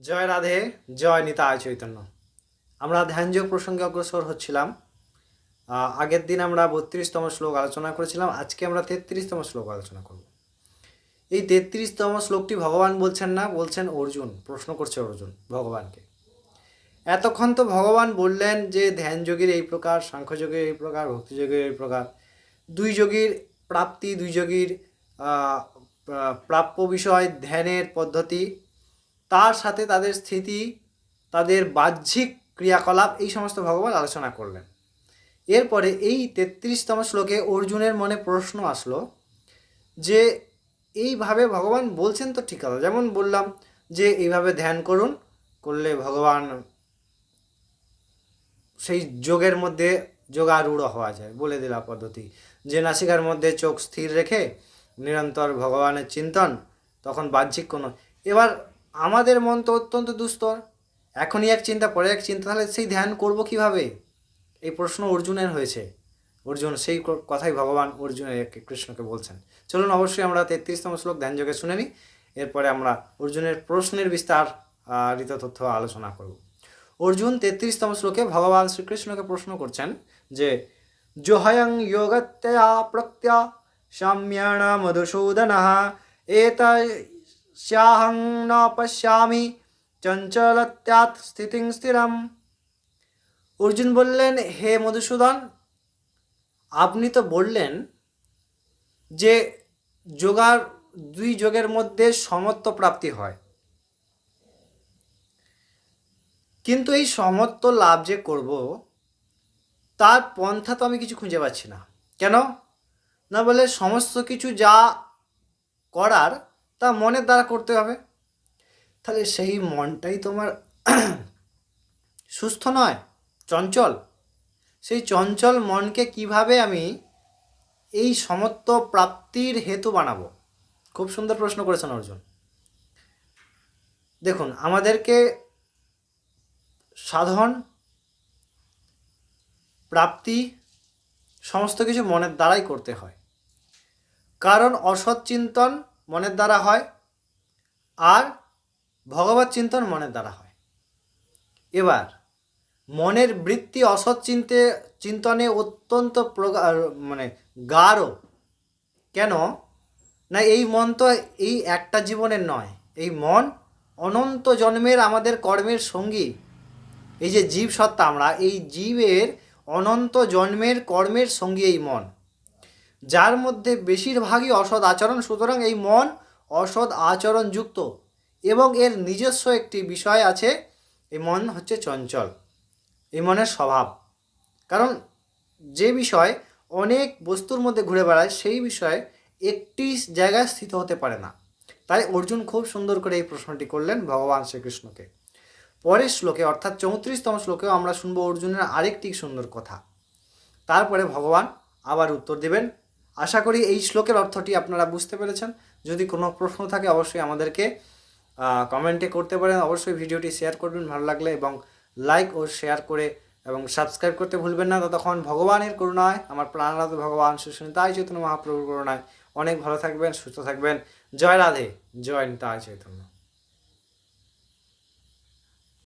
জয় রাধে, জয় নিতা আয় চৈতন্য। আমরা ধ্যানযোগ প্রসঙ্গে অগ্রসর হচ্ছিলাম। আগের দিন আমরা বত্রিশতম শ্লোক আলোচনা করেছিলাম, আজকে আমরা তেত্রিশতম শ্লোক আলোচনা করব। এই তেত্রিশতম শ্লোকটি ভগবান বলছেন না, বলছেন অর্জুন, প্রশ্ন করছে অর্জুন ভগবানকে। এতক্ষণ তো ভগবান বললেন যে ধ্যান যোগের এই প্রকার, সাংখ্যযোগের এই প্রকার, ভক্তিযোগের এই প্রকার, দুই যোগীর প্রাপ্তি, দুই যোগীর প্রাপ্য বিষয়, ধ্যানের পদ্ধতি তার সাথে তাদের স্থিতি, তাদের বাহ্যিক ক্রিয়াকলাপ এই সমস্ত ভগবান আলোচনা করলেন। এরপরে এই তেত্রিশতম শ্লোকে অর্জুনের মনে প্রশ্ন আসলো যে, এইভাবে ভগবান বলছেন তো ঠিক কথা। যেমন বললাম যে, এইভাবে ধ্যান করুন, করলে ভগবান সেই যোগের মধ্যে যোগারূঢ় হওয়া যায়। বলে দিলা পদ্ধতি। যে নাসিকার মধ্যে চোখ স্থির রেখে নিরন্তর ভগবানের চিন্তন, তখন বাহ্যিক কোনো এবার আমাদের মন তো অত্যন্ত দুস্তর। এখনই এক চিন্তা, পরে এক চিন্তা। তাহলে সেই ধ্যান করব কীভাবে? এই প্রশ্ন অর্জুনের হয়েছে। অর্জুন, সেই কথাই ভগবান অর্জুনের কৃষ্ণকে বলছেন। চলুন অবশ্যই আমরা তেত্রিশতম শ্লোক ধ্যান যোগে শুনে নিই। এরপরে আমরা অর্জুনের প্রশ্নের বিস্তার ঋত তথ্য আলোচনা করব। অর্জুন তেত্রিশতম শ্লোকে ভগবান শ্রীকৃষ্ণকে প্রশ্ন করছেন যে, জোহয়ং যোগত্যা প্রত্যা সাম্যেণ মধুসূদন এতস্যাহং ন পশ্যামি চঞ্চলত্যাৎ স্থিতিং স্থিরম অর্জুন বললেন হে মধুসূদন আপনি তো বললেন যে যোগার দুই যোগের মধ্যে সমত্ব প্রাপ্তি হয় কিন্তু এই সমত্ব লাভ যে করব তার পন্থা তো আমি কিছু খুঁজে পাচ্ছি না কেন না বলে সমস্ত কিছু যা করার তা মনের দ্বারা করতে হবে। তাহলে সেই মনটাই তোমার সুস্থ নয়, চঞ্চল। সেই চঞ্চল মনকে কীভাবে আমি এই সমত্ব প্রাপ্তির হেতু বানাবো? খুব সুন্দর প্রশ্ন করেছেন অর্জুন। দেখুন, আমাদেরকে সাধন, প্রাপ্তি, সমস্ত কিছু মনের দ্বারাই করতে হয়। কারণ অসৎ চিন্তন মনের দ্বারা হয় আর ভগবত চিন্তন মনের দ্বারা হয়। এবার, মনের বৃত্তি অসৎ চিন্তে, চিন্তনে অত্যন্ত মানে গাঢ়। কেন? না, এই মন তো এই একটা জীবনের নয়। এই মন অনন্ত জন্মের আমাদের কর্মের সঙ্গী। এই যে জীব সত্তা আমরা, এই জীবের অনন্ত জন্মের কর্মের সঙ্গী এই মন। যার মধ্যে বেশিরভাগই অসৎ আচরণ, সুতরাং এই মন অসৎ আচরণযুক্ত এবং এর নিজস্ব একটি বিষয় আছে, এই মন হচ্ছে চঞ্চল, এই মনের স্বভাব। কারণ যে বিষয় অনেক বস্তুর মধ্যে ঘুরে বেড়ায়, সেই বিষয়ে একটি জায়গায় স্থিত হতে পারে না। তাই অর্জুন খুব সুন্দর করে এই প্রশ্নটি করলেন ভগবান শ্রীকৃষ্ণকে। পরের শ্লোকে, অর্থাৎ চৌত্রিশতম শ্লোকেও আমরা শুনব অর্জুনের আরেকটি সুন্দর কথা। তারপরে ভগবান আবার উত্তর দেবেন আশা করি এই শ্লোকের অর্থটি আপনারা বুঝতে পেরেছেন। যদি কোনো প্রশ্ন থাকে, অবশ্যই আমাদেরকে কমেন্টে করতে পারেন। অবশ্যই ভিডিওটি শেয়ার করবেন, ভালো লাগলে এবং লাইক ও শেয়ার করে এবং সাবস্ক্রাইব করতে ভুলবেন না। ততক্ষণ ভগবানের করুণায়, আমার প্রাণনাথ ভগবান সুস্মিতায় চৈতন্য মহাপ্রভুর করুণায় অনেক ভালো থাকবেন, সুস্থ থাকবেন। জয় রাধে, জয় নিতায় চৈতন্য